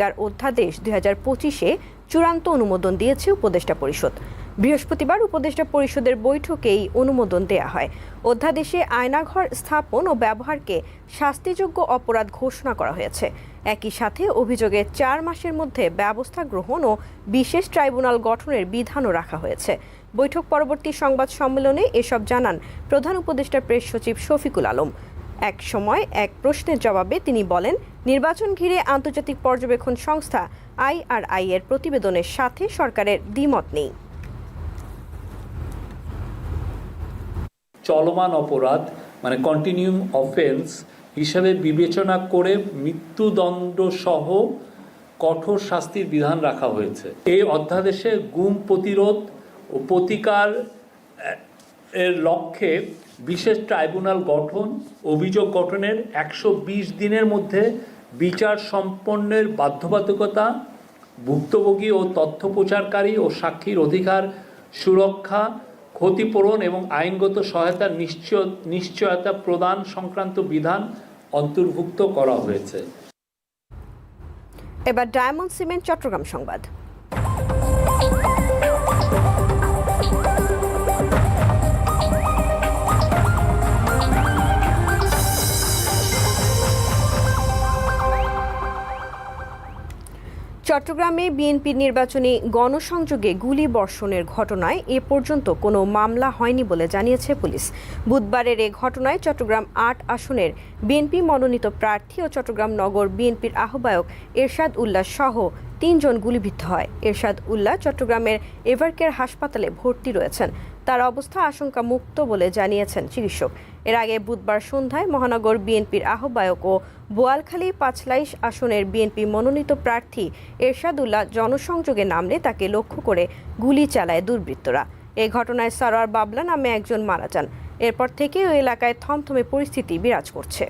অধিকার অধ্যাদেশ দুই হাজার পঁচিশে চূড়ান্ত অনুমোদন দিয়েছে উপদেষ্টা পরিষদ। বৃহস্পতিবার উপদেষ্টা পরিষদের বৈঠকে এই অনুমোদন দেয়া হয়। অধ্যাদেশে আয়নাঘর স্থাপন ও ব্যবহারকে শাস্তিযোগ্য অপরাধ ঘোষণা করা হয়েছে। একই সাথে অভিযোগের চার মাসের মধ্যে ব্যবস্থা গ্রহণ ও বিশেষ ট্রাইব্যুনাল গঠনের বিধানও রাখা হয়েছে। বৈঠক পরবর্তী সংবাদ সম্মেলনে এসব জানান প্রধান উপদেষ্টা প্রেস সচিব শফিকুল আলম। এক সময় এক প্রশ্নের জবাবে তিনি বলেন, নির্বাচন ঘিরে আন্তর্জাতিক পর্যবেক্ষণ সংস্থা আইআরআই এর প্রতিবেদনের সাথে সরকারের দ্বিমত নেই। চলমান অপরাধ মানে কন্টিনিউম অফেন্স হিসাবে বিবেচনা করে মৃত্যুদণ্ড সহ কঠোর শাস্তির বিধান রাখা হয়েছে। এই অধ্যাদেশে গুম প্রতিরোধ ও প্রতিকার এর লক্ষ্যে বিশেষ ট্রাইব্যুনাল গঠন, অভিযোগ গঠনের একশো বিশ দিনের মধ্যে বিচার সম্পন্নের বাধ্যবাধকতা, ভুক্তভোগী ও তথ্য প্রচারকারী ও সাক্ষীর অধিকার সুরক্ষা, ক্ষতিপূরণ এবং আইনগত সহায়তা নিশ্চয়, নিশ্চয়তা প্রদান সংক্রান্ত বিধান অন্তর্ভুক্ত করা হয়েছে। এবার ডায়মন্ড সিমেন্ট চট্টগ্রাম সংবাদ। চট্টগ্রামে বিএনপির নির্বাচনী গণসংযোগে গুলি বর্ষণের ঘটনায় এ পর্যন্ত কোনো মামলা হয়নি বলে জানিয়েছে পুলিশ। বুধবারের এ ঘটনায় চট্টগ্রাম আট আসনের বিএনপি মনোনীত প্রার্থী ও চট্টগ্রাম নগর বিএনপির আহ্বায়ক এরশাদ উল্লাহ সহ তিনজন গুলিবিদ্ধ হয়। এরশাদ উল্লাহ চট্টগ্রামের এভারকেয়ার হাসপাতালে ভর্তি রয়েছেন। তার অবস্থা আশঙ্কা মুক্ত বলে জানিয়েছেন চিকিৎসক। এর আগে বুধবার সন্ধ্যায় মহানগর বিএনপির আহ্বায়ক ও বোয়ালখালী পাঁচলাইশ আসনের বিএনপি মনোনীত প্রার্থী এরশাদুল্লাহ জনসংযোগে নামলে তাকে লক্ষ্য করে গুলি চালায় দুর্বৃত্তরা। এ ঘটনায় সারোয়ার বাবলা নামে একজন মারা যান। এরপর থেকে ওই এলাকায় থমথমে পরিস্থিতি বিরাজ করছে।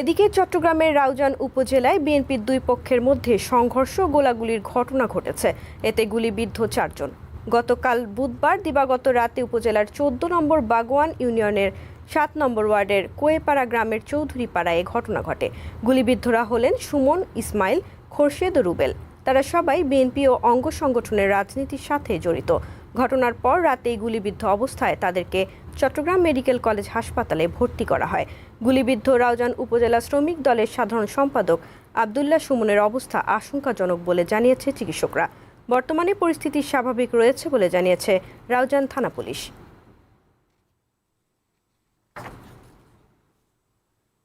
এদিকে চট্টগ্রামের রাউজান উপজেলায় বিএনপির দুই পক্ষের মধ্যে সংঘর্ষ গোলাগুলির ঘটনা ঘটেছে। এতে গুলিবিদ্ধ চারজন। গতকাল বুধবার দিবাগত রাতে উপজেলার চোদ্দ নম্বর বাগোয়ান ইউনিয়নের সাত নম্বর ওয়ার্ডের কোয়েপাড়া গ্রামের চৌধুরীপাড়ায় এ ঘটনা ঘটে। গুলিবিদ্ধরা হলেন সুমন, ইসমাইল, খোরশেদ, রুবেল। তারা সবাই বিএনপি ও অঙ্গ সংগঠনের রাজনীতির সাথে জড়িত। ঘটনার পর রাতেই গুলিবিদ্ধ অবস্থায় তাদেরকে চট্টগ্রাম মেডিকেল কলেজ হাসপাতালে ভর্তি করা হয়। গুলিবিদ্ধ রাউজান উপজেলা শ্রমিক দলের সাধারণ সম্পাদক আবদুল্লাহ সুমনের অবস্থা আশঙ্কাজনক বলে জানিয়েছে চিকিৎসকরা। বর্তমানে পরিস্থিতি স্বাভাবিক রয়েছে বলে জানিয়েছে রাউজান থানা পুলিশ।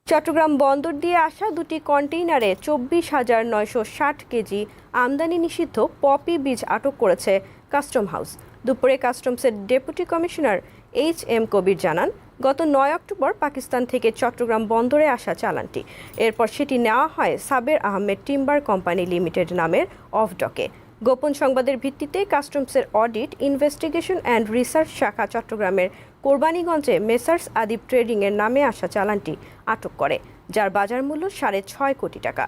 চট্টগ্রাম বন্দর দিয়ে আসা দুটি কন্টেইনারে চব্বিশ হাজার নয়শো ষাট কেজি আমদানি নিষিদ্ধ পপি বীজ আটক করেছে কাস্টম হাউস। দুপুরে কাস্টমসের deputy commissioner H M Kabir জানান, গত নয় অক্টোবর পাকিস্তান থেকে চট্টগ্রাম বন্দরে আসা চালানটি। এরপর সেটি নেওয়া হয় Saber Ahmed timber company limited নামের অফ ডকে গোপন সংবাদের ভিত্তিতে কাস্টমসের অডিট, ইনভেস্টিগেশন অ্যান্ড রিসার্চ শাখা চট্টগ্রামের কোরবানীগঞ্জে মেসার্স আদিব ট্রেডিংয়ের নামে আসা চালানটি আটক করে, যার বাজার মূল্য সাড়ে ছয় কোটি টাকা।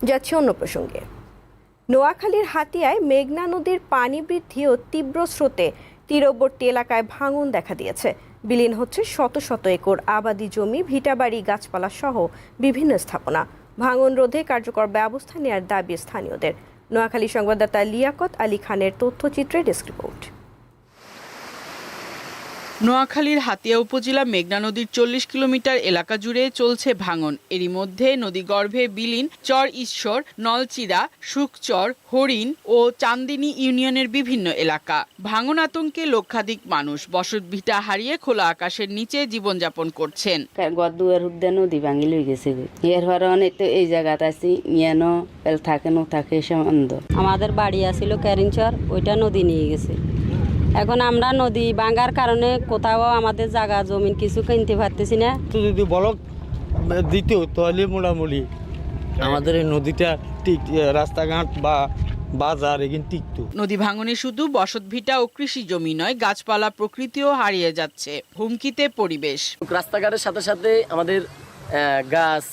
যাচ্ছে অন্য প্রসঙ্গে। নোয়াখালীর হাতিয়ায় মেঘনা নদীর পানি বৃদ্ধি ও তীব্র স্রোতে, তীরবর্তী এলাকায় ভাঙন দেখা দিয়েছে। বিলীন হচ্ছে শত শত একর আবাদি জমি, ভিটাবাড়ি, গাছপালা সহ বিভিন্ন স্থাপনা। ভাঙন রোধে কার্যকর ব্যবস্থা নেয়ার দাবি স্থানীয়দের। নোয়াখালী সংবাদদাতা লিয়াকত আলী খানের তথ্যচিত্রে ডেস্ক রিপোর্ট। নোয়াখালীর হাতিয়া উপজেলা মেঘনা নদীর চল্লিশ কিলোমিটার এলাকা জুড়ে চলছে ভাঙন। এরই মধ্যে নদীগর্ভে বিলীন চর ঈশ্বর নলচিরা সুকচর হরিণ ও চান্দিনী ইউনিয়নের বিভিন্ন এলাকা। ভাঙন আতঙ্কে লক্ষাধিক মানুষ বসতভিটা হারিয়ে খোলা আকাশের নিচে জীবনযাপন করছেন। হুদ্দে নদী ভাঙি লই গেছে। এর পরে অনেক তো এই জায়গাতে আছি ইয়ানো থাকে নো থাকে আমাদের বাড়ি আছিল ক্যারিনচর ওইটা নদী নিয়ে গেছে। এখন আমরা নদী ভাঙার কারণে কোথাও আমাদের জায়গা জমিন কিছু কিনতে পারতেছি না। যদি বলক দিত তাহলে মোটামুটি আমাদের এই নদীটা ঠিক রাস্তাঘাট বা বাজার এখানে টিকতো নদী ভাঙনে শুধু বসতভিটা ও কৃষি জমি নয় গাছপালা প্রকৃতিও হারিয়ে যাচ্ছে। হুমকিতে পরিবেশ। রাস্তাঘাটের সাথে সাথে আমাদের গাছ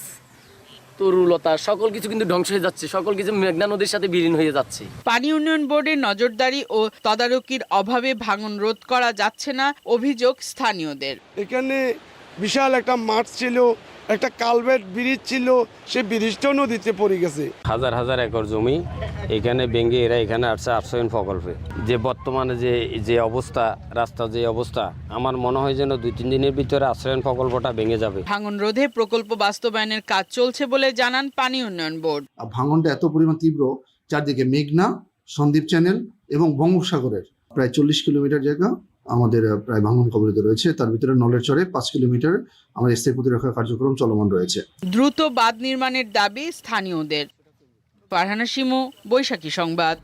তরুলতা সকল কিছু কিন্তু ধ্বংস হয়ে যাচ্ছে। সকল কিছু মেঘনা নদীর সাথে বিলীন হয়ে যাচ্ছে। পানি উন্নয়ন বোর্ডের নজরদারি ও তদারকির অভাবে ভাঙন রোধ করা যাচ্ছে না অভিযোগ স্থানীয়দের। এখানে বিশাল একটা মাঠ ছিল একটা কালভেট ব্রিজ ছিল সে ব্রিজটাও নদীতে পড়ে গেছে। হাজার হাজার একর জমি এখানে ভেঙে এরা এখানে আসছে আশ্রয়ন প্রকল্পে। যে বর্তমানে যে যে অবস্থা রাস্তার যে অবস্থা আমার মনে হয় যেন দুই তিন দিনের ভিতরে আশ্রয়ন প্রকল্পটা ভেঙে যাবে। ভাঙন রোধে প্রকল্প বাস্তবায়নের কাজ চলছে বলে জানান পানি উন্নয়ন বোর্ড। আর ভাঙনটা এত পরিমাণ তীব্র চারদিকে মেঘনা সন্দ্বীপ চ্যানেল এবং বঙ্গোপসাগরের। প্রায় চল্লিশ কিলোমিটার জায়গা আমাদের প্রায় ভাঙন কবলিত রয়েছে। তার ভিতরে নলের চরে পাঁচ কিলোমিটার আমাদের স্থায়ী প্রতিরক্ষা কার্যক্রম চলমান রয়েছে। দ্রুত বাঁধ নির্মাণের দাবি স্থানীয়দের। ফারহানা শিমু বৈশাখী সংবাদ।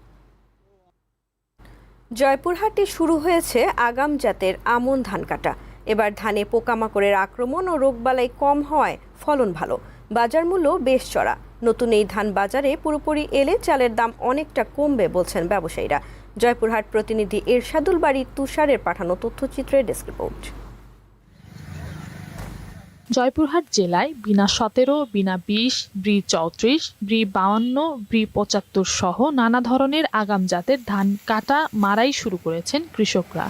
জয়পুরহাটে শুরু হয়েছে আগাম জাতের আমন ধান কাটা। এবার ধানে পোকামাকড়ের আক্রমণ ও রোগবালাই কম হওয়ায় ফলন ভালো। বাজার মূল্য বেশ চড়া। নতুন এই ধান বাজারে পুরোপুরি এলে চালের দাম অনেকটা কমবে বলছেন ব্যবসায়ীরা। জয়পুরহাট প্রতিনিধি এরশাদুল বাড়ি তুষারের পাঠানো তথ্যচিত্রের ডেস্ক রিপোর্ট। জয়পুরহাট জেলায় বিনা সতেরো, বিনা বিশ, ব্রি চৌত্রিশ, ব্রি বাউান্ন, ব্রি পঁচাত্তর সহ নানা ধরনের আগাম জাতের ধান কাটা মারাই শুরু করেছেন কৃষকরা।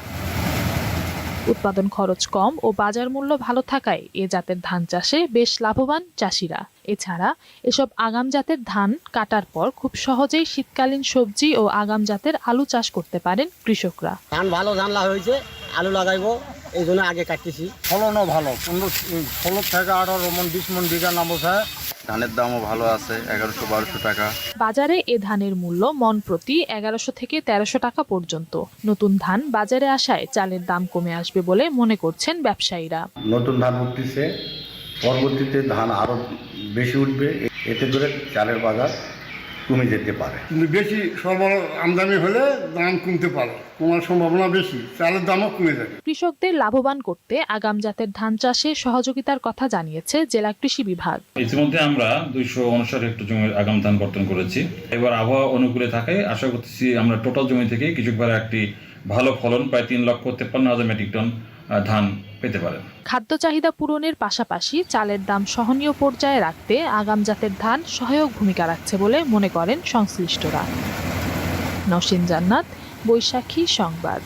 উৎপাদন খরচ কম ও বাজার মূল্য ভালো থাকায় এ জাতের ধান চাষে বেশ লাভবান চাষিরা। এছাড়া এসব আগাম জাতের ধান কাটার পর খুব সহজেই শীতকালীন সবজি ও আগাম জাতের আলু চাষ করতে পারেন কৃষকরা। ধান ভালো ধান লাগা হয়েছে আলু লাগাইবো এই জন্য আগে কাটতেছি। ফলনও ভালো পনেরো ষোলো থেকে আঠারো মন বিশ মন বিঘা নামছে ধানের দামও ভালো আছে এগারোশো বারোশো টাকা। বাজারে এ ধানের মূল্য মন প্রতি এগারোশো থেকে তেরোশো টাকা পর্যন্ত। নতুন ধান বাজারে আসায় চালের দাম কমে আসবে বলে মনে করছেন ব্যবসায়ীরা। নতুন ধান উঠতেছে পরবর্তীতে ধান আরও বেশি উঠবে এতে করে চালের বাজার কমে যেতে পারে। কিন্তু বেশি সরবরাহ আমদানি হলে দাম কমতে পারে কমার সম্ভাবনা বেশি চালের দামও কমে যাবে। কৃষকদের লাভবান করতে আগাম জাতের ধান চাষে সহযোগিতার কথা জানিয়েছে জেলা কৃষি বিভাগ। ইতিমধ্যে আমরা দুইশো উনষাট হেক্টর জমি আগাম ধান কর্তন করেছি। এবার আবহাওয়া অনুকূলে থাকায় আশা করতেছি আমরা টোটাল জমি থেকে কৃষকরা একটি ভালো ফলন প্রায় তিন লক্ষ তেপ্পান্ন হাজার মেট্রিক টন ধান পেতে পারেন। খাদ্য চাহিদা পূরণের পাশাপাশি চালের দাম সহনীয় পর্যায়ে রাখতে আগাম জাতের ধান সহায়ক ভূমিকা রাখছে বলে মনে করেন সংশ্লিষ্টরা। নসীন জান্নাত বৈশাখী সংবাদ।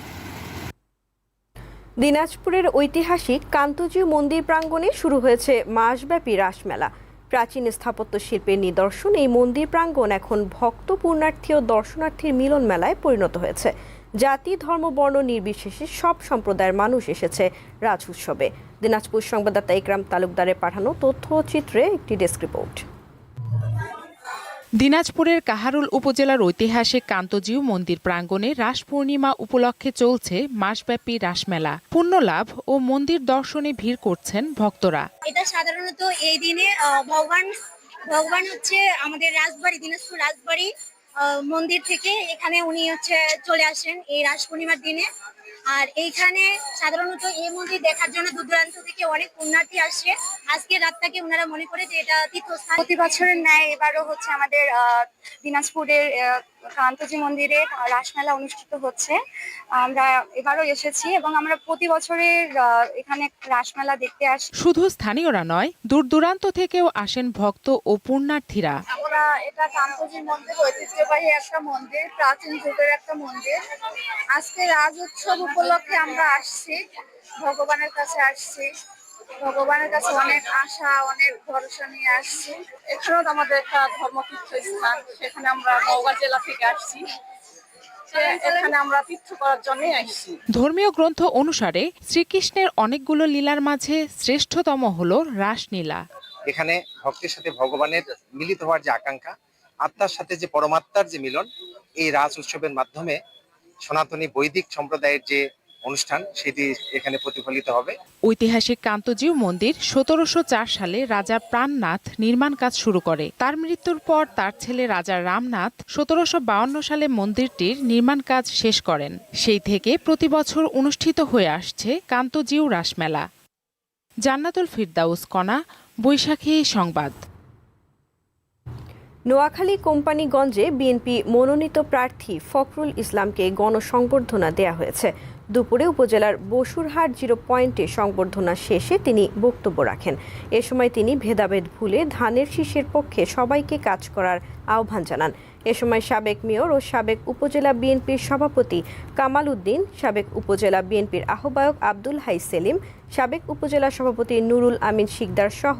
দিনাজপুরের ঐতিহাসিক কান্তজিউ মন্দির প্রাঙ্গণে শুরু হয়েছে মাসব্যাপী রাসমেলা। প্রাচীন স্থাপত্য শিল্পের নিদর্শন এই মন্দির প্রাঙ্গণ এখন ভক্ত পূর্ণার্থী ও দর্শনার্থীর মিলন মেলায় পরিণত হয়েছে। জাতি ধর্ম বর্ণ নির্বিশেষে সব সম্প্রদায়ের মানুষ এসেছে রাজ উৎসবে। দিনাজপুর সংবাদদাতা ইকরাম তালুকদারের পাঠানো তথ্যচিত্রে একটি ডেস্ক রিপোর্ট। দিনাজপুরের কাহারুল উপজেলার ঐতিহাসিক কান্তজিউ মন্দির প্রাঙ্গণে রাস পূর্ণিমা উপলক্ষে চলছে মাসব্যাপী রাসমেলা পুণ্যলাভ ও মন্দির দর্শনে ভিড় করছেন ভক্তরা। এটা সাধারণত এই দিনে ভগবান ভগবান হচ্ছে আমাদের রাজবাড়ি দিনাজপুর রাজবাড়ি। মন্দির থেকে এখানে উনি হচ্ছে চলে আসেন এই রাস পূর্ণিমার দিনে। আর এইখানে সাধারণত এই মন্দির দেখার জন্য দূর দূরান্ত থেকে অনেক পুণ্যার্থী আসে। আজকে রাতটাকে ওনারা মনে করে যে এটা তীর্থস্থান। প্রতি বছরের ন্যায় এবারও হচ্ছে আমাদের দিনাজপুরের কান্তজি মন্দিরে রাসমেলা অনুষ্ঠিত হচ্ছে। আমরা এবারও এসেছি এবং আমরা প্রতি বছরের এখানে রাসমেলা দেখতে আসি। শুধু স্থানীয়রা নয় দূর দূরান্ত থেকেও আসেন ভক্ত ও পুণ্যার্থীরা। আমরা এটা কান্তজি মন্দির ঐতিহ্যবাহী একটা মন্দির প্রাচীন যুগের একটা মন্দির। আজকে রাজ উৎসব উপলক্ষে আমরা আসছি ভগবানের কাছে আসছি। ভগবানের কাছে অনেক আশা অনেক ভরসা নিয়ে আসছি। এখানেও তো আমাদের একটা ধর্মতীর্থ স্থান সেখানে আমরা নওগাঁ জেলা থেকে আসছি। এখানে আমরা তীর্থ করার জন্যই আসছি। ধর্মীয় গ্রন্থ অনুসারে শ্রীকৃষ্ণের অনেকগুলো লীলার মাঝে শ্রেষ্ঠতম হল রাসলীলা। এখানে ভক্তের সাথে ভগবানের মিলিত হওয়ার যে আকাঙ্ক্ষা আত্মার সাথে যে পরমাত্মার যে মিলন এই রাস উৎসবের মাধ্যমে সনাতনী বৈদিক সম্প্রদায়ের যে অনুষ্ঠান সেটি এখানে প্রতিফলিত হবে। ঐতিহাসিক কান্তজিউ মন্দির সতেরোশো চার সালে রাজা প্রাণনাথ নির্মাণ কাজ শুরু করে। তার মৃত্যুর পর তার ছেলে রাজা রামনাথ সতেরোশো সালে মন্দিরটির নির্মাণ কাজ শেষ করেন। সেই থেকে প্রতি বছর অনুষ্ঠিত হয়ে আসছে কান্তজিউ রাসমেলা। জান্নাতুল ফিরদাউস কণা বৈশাখী সংবাদ। নোয়াখালী কোম্পানিগঞ্জে বিএনপি মনোনীত প্রার্থী ফখরুল ইসলামকে গণসংবর্ধনা দেয়া হয়েছে। দুপুরে উপজেলার বসুরহাট জিরো পয়েন্টে সংবর্ধনা শেষে তিনি বক্তব্য রাখেন। এ সময় তিনি ভেদাভেদ ভুলে ধানের শীষের পক্ষে সবাইকে কাজ করার আহ্বান জানান। এ সময় সাবেক মেয়র ও সাবেক উপজেলা বিএনপির সভাপতি কামাল উদ্দিন, সাবেক উপজেলা বিএনপির আহ্বায়ক আব্দুল হাই সেলিম, সাবেক উপজেলা সভাপতি নুরুল আমিন শিকদার সহ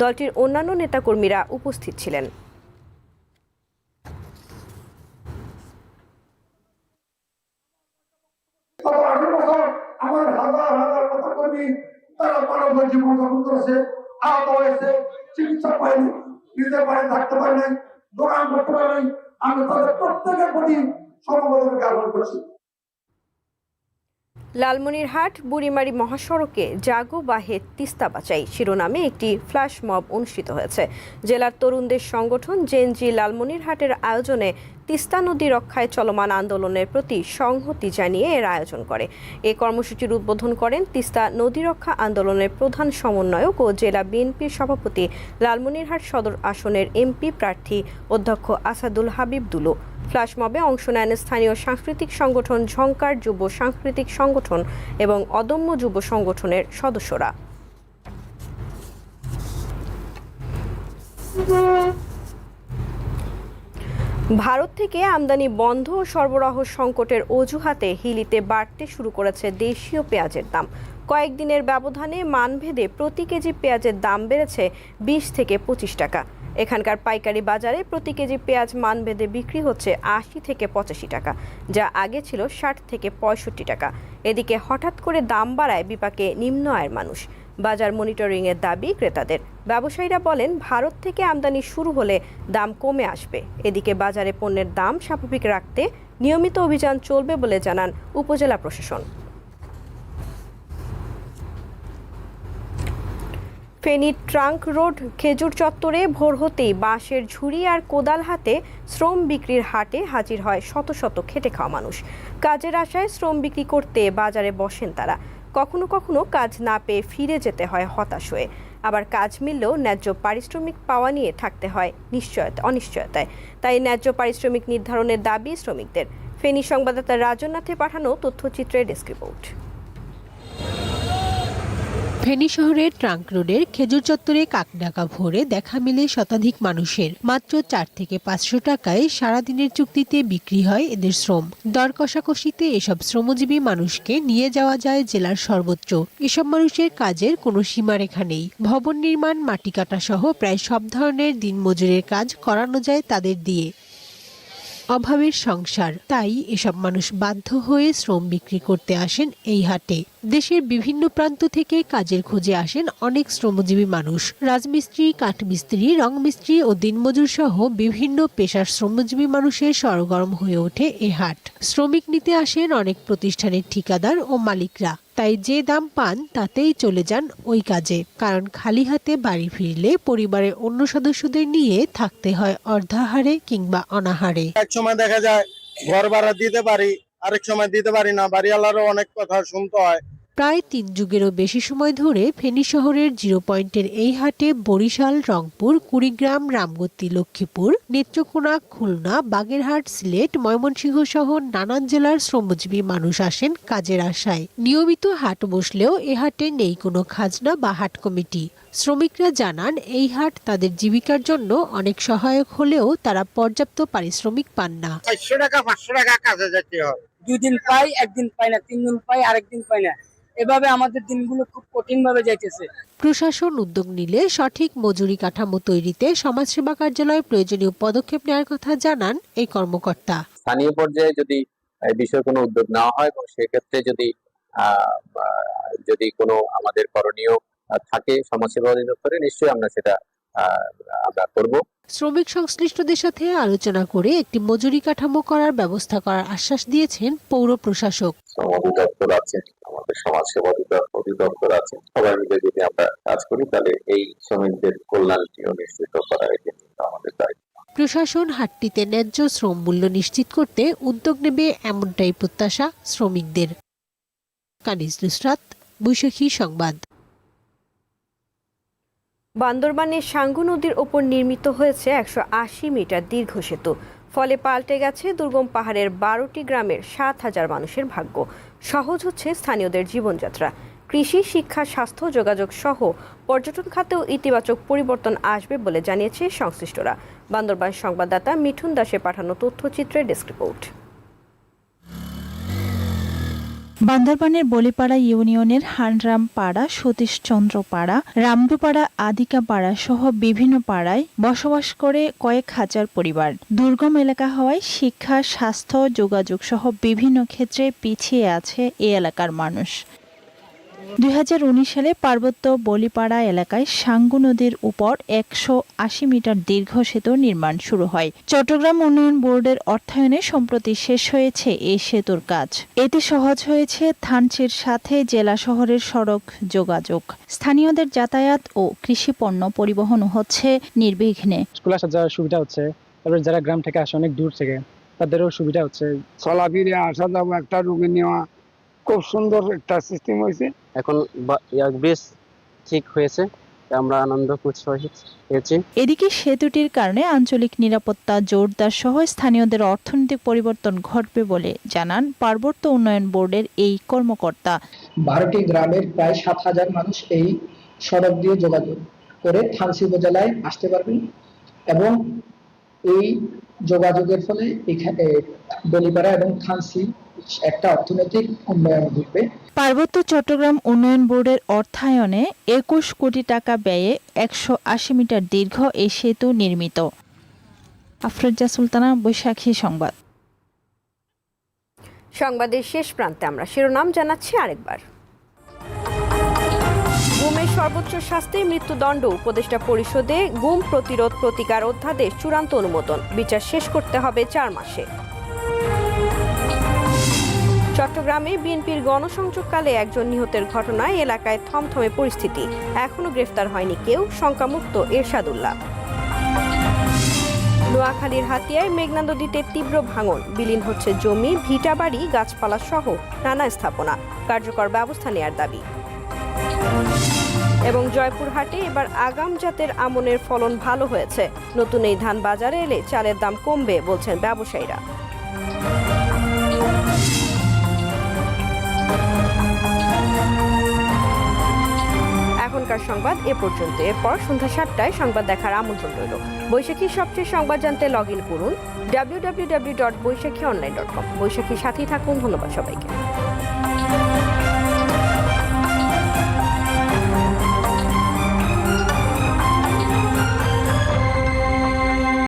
দলটির অন্যান্য নেতাকর্মীরা উপস্থিত ছিলেন গত আঠারো বছর আমার হাজার হাজার কথা কর্মী তারা মানব জীবন যাপন করেছে আহত হয়েছে চিকিৎসা পায়নি নিজের বাড়ি থাকতে পারে নাই দোকান করতে পারে নাই আমি তাদের প্রত্যেকের প্রতি সমবেদনা জ্ঞাপন করছি। লালমনিরহাট, বুড়িমারি মহাসড়কে জাগো বাহে তিস্তা বাঁচাই শিরোনামে একটি ফ্ল্যাশ মব অনুষ্ঠিত হয়েছে। জেলার তরুণদের সংগঠন জেনজি লালমনিরহাটের আয়োজনে তিস্তা নদী রক্ষায় চলমান আন্দোলনের প্রতি সংহতি জানিয়ে এর আয়োজন করে। এ কর্মসূচির উদ্বোধন করেন তিস্তা নদী রক্ষা আন্দোলনের প্রধান সমন্বয়ক ও জেলা বিএনপির সভাপতি লালমনিরহাট সদর আসনের এমপি প্রার্থী অধ্যক্ষ আসাদুল হাবিব দুলু। ফ্ল্যাশ মবে অংশ নেন স্থানীয় সাংস্কৃতিক সংগঠন ঝংকার যুব সাংস্কৃতিক সংগঠন এবং অদম্য যুব সংগঠনের সদস্যরা। ভারত থেকে আমদানি বন্ধ ও সরবরাহ সংকটের অজুহাতে হিলিতে বাড়তে শুরু করেছে দেশীয় পেঁয়াজের দাম। কয়েকদিনের ব্যবধানে মানভেদে প্রতি কেজি পেঁয়াজের দাম বেড়েছে বিশ থেকে পঁচিশ টাকা। এখানকার পাইকারি বাজারে প্রতি কেজি পেঁয়াজ মানভেদে বিক্রি হচ্ছে আশি থেকে পঁচাশি টাকা, যা আগে ছিল ষাট থেকে পঁয়ষট্টি টাকা। এদিকে হঠাৎ করে দাম বাড়ায় বিপাকে নিম্ন আয়ের মানুষ। বাজার মনিটরিংয়ের দাবি ক্রেতাদের। ব্যবসায়ীরা বলেন, ভারত থেকে আমদানি শুরু হলে দাম কমে আসবে। এদিকে বাজারে পণ্যের দাম স্বাভাবিক রাখতে নিয়মিত অভিযান চলবে বলে জানান উপজেলা প্রশাসন। ফেনী ট্রাঙ্ক রোড খেজুর চত্বরে ভোর হতেই বাঁশের ঝুড়ি আর কোদাল হাতে শ্রম বিক্রির হাটে হাজির হয় শত শত খেটে খাওয়া মানুষ। কাজের আশায় শ্রম বিক্রি করতে বাজারে বসেন তারা। কখনো কখনো কাজ না পেয়ে ফিরে যেতে হয় হতাশ হয়ে। আবার কাজ মিললেও ন্যায্য পারিশ্রমিক পাওয়া নিয়ে থাকতে হয় নিশ্চয়তা, অনিশ্চয়তায়। তাই ন্যায্য পারিশ্রমিক নির্ধারণের দাবি শ্রমিকদের। ফেনী সংবাদদাতা রাজনাথে পাঠানো তথ্যচিত্রের ডেস্ক রিপোর্ট। ফেনী শহরের ট্রাঙ্ক রোডের খেজুর চত্বরে কাকডাকা ভোরে দেখা মেলে শতাধিক মানুষের। মাত্র চার থেকে পাঁচশো টাকায় সারাদিনের চুক্তিতে বিক্রি হয় এদের শ্রম। দর কষাকষিতে এসব শ্রমজীবী মানুষকে নিয়ে যাওয়া যায় জেলার সর্বোচ্চ। এসব মানুষের কাজের কোনো সীমারেখা নেই। ভবন নির্মাণ, মাটি কাটা সহ প্রায় সব ধরনের দিনমজুরের কাজ করানো যায় তাদের দিয়ে। অভাবের সংসার। তাই এসব মানুষ বাধ্য হয়ে শ্রম বিক্রি করতে আসেন এই হাটে। দেশের বিভিন্ন প্রান্ত থেকে কাজের খোঁজে আসেন অনেক শ্রমজীবী মানুষ। রাজমিস্ত্রি, কাঠমিস্ত্রি রং মিস্ত্রি ও দিনমজুর সহ বিভিন্ন পেশার শ্রমজীবী মানুষের সরগরম হয়ে ওঠে এ হাট। শ্রমিক নিতে আসেন অনেক প্রতিষ্ঠানের ঠিকাদার ও মালিকরা। তাই যে দাম পান তাতেই চলে যান ওই কাজে। কারণ খালি হাতে বাড়ি ফিরলে পরিবারের অন্য সদস্যদের নিয়ে থাকতে হয় অর্ধাহারে কিংবা অনাহারে। এক সময় দেখা যায় ঘর ভাড়া দিতে পারি, আরেক সময় দিতে পারি না। বাড়িওয়ালারও অনেক কথা শুনতে হয়। প্রায় তিন যুগেরও বেশি সময় ধরে ফেনী শহরের জিরো পয়েন্টের এই হাটে বরিশাল রংপুর কুড়িগ্রাম রামগতি লক্ষ্মীপুর নেত্রকোনা খুলনা বাগেরহাট সিলেট ময়মনসিংহ সহ নানান জেলার শ্রমজীবী মানুষ আসেন কাজের আশায়। নিয়মিত হাট বসলেও এ হাটে নেই কোনো খাজনা বা হাট কমিটি। শ্রমিকরা জানান এই হাট তাদের জীবিকার জন্য অনেক সহায়ক হলেও তারা পর্যাপ্ত পারিশ্রমিক পান না। চারশো টাকা পাঁচশো টাকা কাজে যেতে হয়। দুই দিন পাই একদিন পাই না তিন দিন পাই আরেকদিন পাই না। এভাবে আমাদের দিনগুলো খুব কঠিন ভাবে যাইতেছে। প্রশাসন উদ্যোগ নিলে সঠিক মজুরি কাঠামো তৈরিতে সমাজসেবা কার্যালয় প্রয়োজনীয় পদক্ষেপ নেওয়ার কথা জানান এই কর্মকর্তা। স্থানীয় পর্যায়ে যদি এই বিষয়ে কোনো উদ্যোগ নেওয়া হয় এবং সেক্ষেত্রে যদি যদি কোনো আমাদের করণীয় থাকে সমাজসেবা অধিদপ্তরে নিশ্চয়ই আমরা সেটা আমরা করব। শ্রমিক সংশ্লিষ্টদের সাথে আলোচনা করে একটি মজুরি কাঠামো করার ব্যবস্থা করার আশ্বাস দিয়েছেন পৌর প্রশাসক। শ্রম অধিদপ্তর আমাদের অধিদপ্তর- সবাই মিলে যদি আমরা কাজ করি তাহলে এই শ্রমিকদের কল্যাণটিও নিশ্চিত করা এটি আমাদের দায়িত্ব। প্রশাসন হাটটিতে ন্যায্য শ্রম মূল্য নিশ্চিত করতে উদ্যোগ নেবে এমনটাই প্রত্যাশা শ্রমিকদের। কানিজ নুসরাত বৈশাখী সংবাদ। বান্দরবানের সাঙ্গু নদীর ওপর নির্মিত হয়েছে একশো আশি মিটার দীর্ঘ সেতু। ফলে পাল্টে গেছে দুর্গম পাহাড়ের বারোটি গ্রামের সাত হাজার মানুষের ভাগ্য। সহজ হচ্ছে স্থানীয়দের জীবনযাত্রা। কৃষি, শিক্ষা, স্বাস্থ্য, যোগাযোগ সহ পর্যটন খাতেও ইতিবাচক পরিবর্তন আসবে বলে জানিয়েছে সংশ্লিষ্টরা। বান্দরবান সংবাদদাতা মিঠুন দাসে পাঠানো তথ্যচিত্রের ডেস্ক রিপোর্ট। বান্দরবানের বলিপাড়া ইউনিয়নের হানরাম পাড়া সতীশচন্দ্র পাড়া রামদুপাড়া আদিকা পাড়া সহ বিভিন্ন পাড়ায় বসবাস করে কয়েক হাজার পরিবার। দুর্গম এলাকা হওয়ায় শিক্ষা, স্বাস্থ্য, যোগাযোগ সহ বিভিন্ন ক্ষেত্রে পিছিয়ে আছে এ এলাকার মানুষ। দুই সালে পার্বত্য বলিপাড়া এলাকায় সাঙ্গু নদীর উপর একশো আশি মিটার দীর্ঘ সেতু নির্মাণ শুরু হয়। চট্টগ্রাম উন্নয়ন বোর্ডের অর্থায়নে সম্প্রতি শেষ হয়েছে এই সেতুর কাজ। এতে সহজ হয়েছে থানচির সাথে জেলা শহরের সড়ক যোগাযোগ। স্থানীয়দের যাতায়াত ও কৃষি পণ্য পরিবহন হচ্ছে নির্বিঘ্নে। স্কুল আসা যাওয়ার সুবিধা হচ্ছে তারপরে যারা গ্রাম থেকে আসে অনেক দূর থেকে তাদেরও সুবিধা হচ্ছে। চলাফিরে আসা যাওয়া একটা রুগী নেওয়া খুব সুন্দর একটা সিস্টেম হয়েছে। এখন ব্রিজ ঠিক হয়েছে আমরা আনন্দ হয়েছি এদিকে সেতুটির কারণে আঞ্চলিক নিরাপত্তা জোরদার সহ স্থানীয়দের অর্থনৈতিক পরিবর্তন ঘটবে বলে জানান পার্বত্য উন্নয়ন বোর্ডের এই কর্মকর্তা। বারোটি গ্রামের প্রায় সাত হাজার মানুষ এই সড়ক দিয়ে যোগাযোগ করে থানসি উপজেলায় আসতে পারবেন এবং এই যোগাযোগের ফলে এখানে বলিপাড়া এবং থানসি একটা অর্থনৈতিক উন্নয়ন ঘটবে। পার্বত্য চট্টগ্রাম উন্নয়ন বোর্ডের অর্থায়নে একুশ কোটি টাকা ব্যয়ে একশো আশি মিটার দীর্ঘ এই সেতু নির্মিত। আফরোজা সুলতানা বৈশাখী সংবাদ। সংবাদের শেষ প্রান্তে আমরা শিরোনাম জানাচ্ছি আরেকবার। সর্বোচ্চ শাস্তি মৃত্যুদণ্ড উপদেষ্টা পরিষদে গুম প্রতিরোধ প্রতিকার অধ্যাদেশ চূড়ান্ত অনুমোদন। বিচার শেষ করতে হবে চার মাসে। চট্টগ্রামে বিএনপির গণসংযোগকালে একজন নিহতের ঘটনায় এলাকায় থমথমে পরিস্থিতি। এখনও গ্রেফতার হয়নি কেউ, শঙ্কামুক্ত এরশাদুল্লাহ। নোয়াখালীর হাতিয়ায় মেঘনা নদীতে তীব্র ভাঙন। বিলীন হচ্ছে জমি ভিটাবাড়ি গাছপালা সহ নানা স্থাপনা। কার্যকর ব্যবস্থা নেয়ার দাবি। এবং জয়পুরহাটে এবার আগাম জাতের আমনের ফলন ভালো হয়েছে। নতুন এই ধান বাজারে এলে চালের দাম কমবে, বলছেন ব্যবসায়ীরা। এখনকার সংবাদ এ পর্যন্ত। এরপর সন্ধ্যা সাতটায় সংবাদ দেখার আমন্ত্রণ রইল। বৈশাখীর সবচেয়ে সংবাদ জানতে লগ ইন করুন। W W W dot Baishakhi online dot com বৈশাখীর সাথেই থাকুন। ধন্যবাদ সবাইকে।